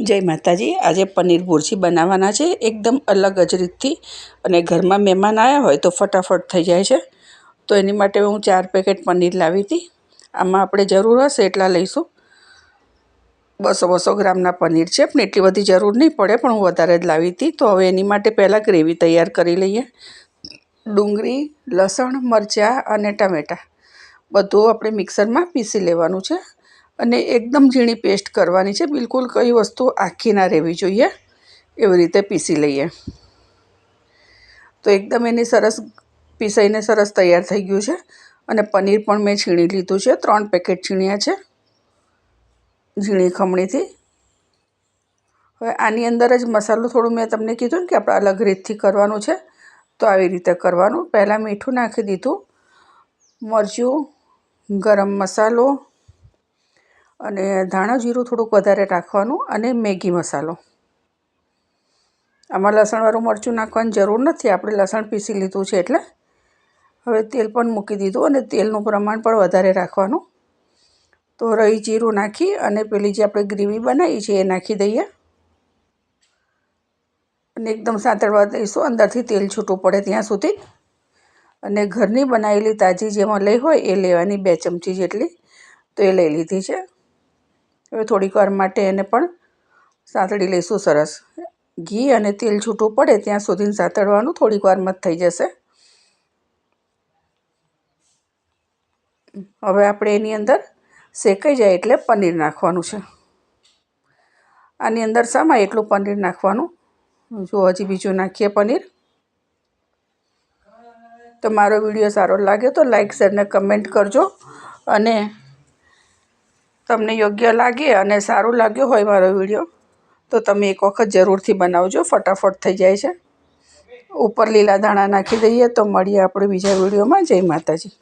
જય માતાજી. આજે પનીર ભુરજી બનાવવાના છે. એકદમ અલગ જ રીતથી. અને ઘરમાં મહેમાન આવ્યા હોય તો ફટાફટ થઈ જાય છે. તો એની માટે હું ચાર પેકેટ પનીર લાવી હતી. આમાં આપણે જરૂર હશે એટલા લઈશું. બસો બસો ગ્રામના પનીર છે. પણ એટલી બધી જરૂર નહીં પડે, પણ હું વધારે જ લાવી હતી. તો હવે એની માટે પહેલાં ગ્રેવી તૈયાર કરી લઈએ. ડુંગળી, લસણ, મરચાં અને ટામેટાં. બધું આપણે મિક્સરમાં પીસી લેવાનું છે. અને એકદમ ઝીણી પેસ્ટ કરવાની છે. બિલકુલ કઈ વસ્તુ આખી ના રહેવી જોઈએ. એવી રીતે પીસી લઈએ. તો એકદમ એની સરસ પીસાઈને સરસ તૈયાર થઈ ગયું છે. અને પનીર પણ મેં છીણી લીધું છે. ત્રણ પેકેટ છીણ્યા છે. ઝીણી ખમણીથી. હવે આની અંદર જ મસાલો થોડું મેં તમને કીધું ને કે આપણે અલગ રીતથી કરવાનું છે. તો આવી રીતે કરવાનું. પહેલાં મીઠું નાખી દીધું. મરચું, ગરમ મસાલો અને ધાણા જીરું થોડુંક વધારે રાખવાનું અને મેગી મસાલો. આમાં લસણવાળું મરચું નાખવાની જરૂર નથી, આપણે લસણ પીસી લીધું છે એટલે. હવે તેલ પણ મૂકી દીધું અને તેલનું પ્રમાણ પણ વધારે રાખવાનું. તો રહી જીરું નાખી અને પેલી જે આપણે ગ્રેવી બનાવી છે એ નાખી દઈએ. અને એકદમ સાંતળવા દઈશું, અંદરથી તેલ છૂટું પડે ત્યાં સુધી. અને ઘરની બનાવેલી તાજી જેમાં લઈ હોય એ લેવાની બે ચમચી જેટલી. તો એ લઈ લીધી છે. હવે થોડીક વાર માટે એને પણ સાંતળી લઈશું સરસ. ઘી અને તેલ છૂટું પડે ત્યાં સુધી સાંતળવાનું થોડીક વારમાં જ થઈ જશે. હવે આપણે એની અંદર શેકાઈ જાય એટલે પનીર નાખવાનું છે. આની અંદર શામાં એટલું પનીર નાખવાનું? જો હજી બીજું નાખીએ પનીર. તો મારો વીડિયો સારો લાગે તો લાઇક શેર ને કમેન્ટ કરજો અને તમને યોગ્ય લાગે અને સારું લાગ્યો હોય મારો વીડિયો, તો તમે એક વખત જરૂરથી બનાવજો, ફટાફટ થઈ જાય છે. ઉપર લીલા ધાણા નાખી દઈએ, તો મળીએ આપણે બીજા વિડીયોમાં. જય માતાજી.